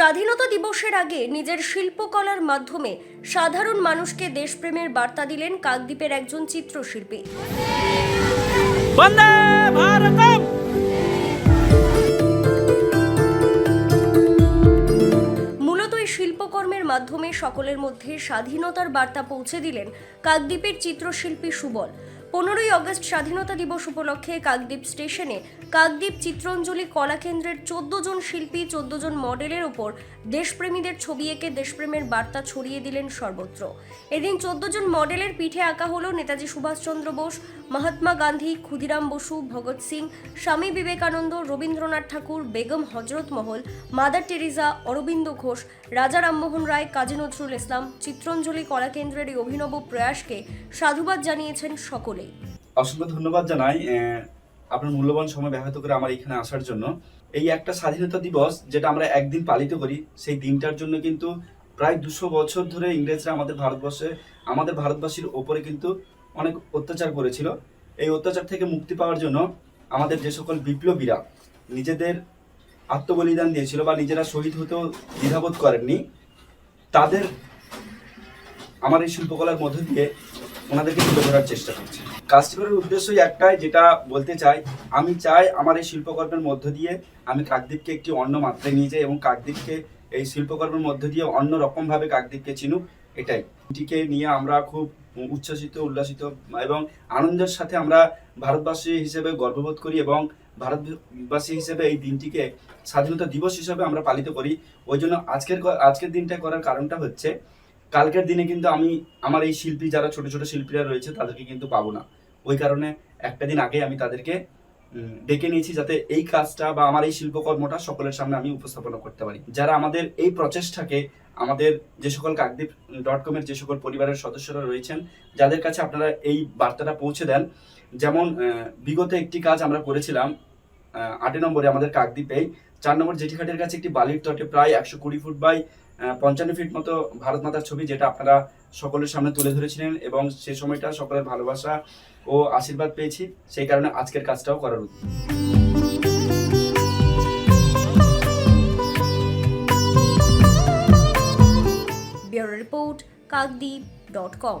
স্বাধীনতা দিবসের আগে নিজের শিল্পকলার মাধ্যমে সাধারণ মানুষকে দেশপ্রেমের বার্তা দিলেন কাকদ্বীপের একজন চিত্রশিল্পী। মূলত এই শিল্পকর্মের মাধ্যমে সকলের মধ্যে স্বাধীনতার বার্তা পৌঁছে দিলেন কাকদ্বীপের চিত্রশিল্পী সুবল। পনেরোই আগস্ট স্বাধীনতা দিবস উপলক্ষে কাকদ্বীপ স্টেশনে কাকদ্বীপ চিত্রাঞ্জলি কলাকেন্দ্রের চোদ্দ জন শিল্পী, চোদ্দ জন মডেলের ওপর দেশপ্রেমীদের ছবি এঁকে দেশপ্রেমের বার্তা ছড়িয়ে দিলেন সর্বত্র। এদিন চোদ্দ জন মডেলের পিঠে আঁকা হলো নেতাজি সুভাষচন্দ্র বোস, মহাত্মা গান্ধী, ক্ষুদিরাম বসু, ভগৎ সিং, স্বামী বিবেকানন্দ, রবীন্দ্রনাথ ঠাকুর, বেগম হজরত মহল, মাদার টেরিজা অরবিন্দ ঘোষ, রাজা রামমোহন রায়, কাজী নজরুল ইসলাম চিত্রাঞ্জলি কলাকেন্দ্রের এই অভিনব প্রয়াসকে সাধুবাদ জানিয়েছেন সকলেই অসংখ্য ধন্যবাদ জানাই আপনার মূল্যবান সময় ব্যাহত করে আমার এখানে আসার জন্য। এই একটা স্বাধীনতা দিবস যেটা আমরা একদিন পালিত করি, সেই দিনটার জন্য কিন্তু প্রায় দুশো বছর ধরে ইংরেজরা আমাদের ভারতবর্ষে, আমাদের ভারতবাসীর ওপরে কিন্তু অনেক অত্যাচার করেছিল। এই অত্যাচার থেকে মুক্তি পাওয়ার জন্য আমাদের যে সকল বিপ্লবীরা নিজেদের আত্মবলিদান দিয়েছিল বা নিজেরা শহীদ হতেও দ্বিধাবোধ করেননি, তাদের আমার এই শিল্পকলার মধ্য দিয়ে ওনাদেরকে তুলে ধরার চেষ্টা করছি। কাজটি করার উদ্দেশ্যই একটাই, যেটা বলতে চাই, আমি চাই আমার এই শিল্পকর্মের মধ্য দিয়ে আমি কাকদ্বীপকে একটি অন্য মাত্রায় নিয়ে যাই এবং কাকদ্বীপকে, এই শিল্পকর্মের মধ্য দিয়ে অন্য রকমভাবে কাকদ্বীপকে চিনুক, এটাই। এটিকে নিয়ে আমরা খুব উচ্ছ্বসিত, উল্লাসিত এবং আনন্দের সাথে আমরা ভারতবাসী হিসেবে গর্ববোধ করি এবং ভারতবাসী হিসেবে এই দিনটিকে স্বাধীনতা দিবস হিসেবে আমরা পালিত করি। ওই জন্য আজকের আজকের দিনটা করার কারণটা হচ্ছে, কালকের দিনে কিন্তু আমি, আমার এই শিল্পী, যারা ছোট ছোট শিল্পীরা রয়েছে, তাদেরকে কিন্তু পাবো না। ওই কারণে একটা দিন আগে আমি তাদেরকে ডেকে নিয়েছি যাতে এই কাজটা বা আমার এই শিল্পকর্মটা সকলের সামনে আমি উপস্থাপনা করতে পারি। যারা আমাদের এই প্রচেষ্টাকে, আমাদের যে সকল কাকদ্বীপ ডট কমের যে সকল পরিবারের সদস্যরা রয়েছেন, যাদের কাছে আপনারা এই বার্তাটা পৌঁছে দেন, যেমন বিগত একটি কাজ আমরা করেছিলাম আটে নম্বরে আমাদের কাকদ্বীপে, চার নম্বর জেঠিঘাটের কাছে একটি বালির তটে প্রায় একশো কুড়ি ফুট বাই পঞ্চান্ন ফিট মতো ভারত মাতার ছবি যেটা আপনারা সকলের সামনে তুলে ধরেছিলেন এবং সে সময়টা সকলের ভালোবাসা ও আশীর্বাদ পেয়েছি। সেই কারণে আজকের কাজটাও করার উচিত কাকদ্বীপ ডট কম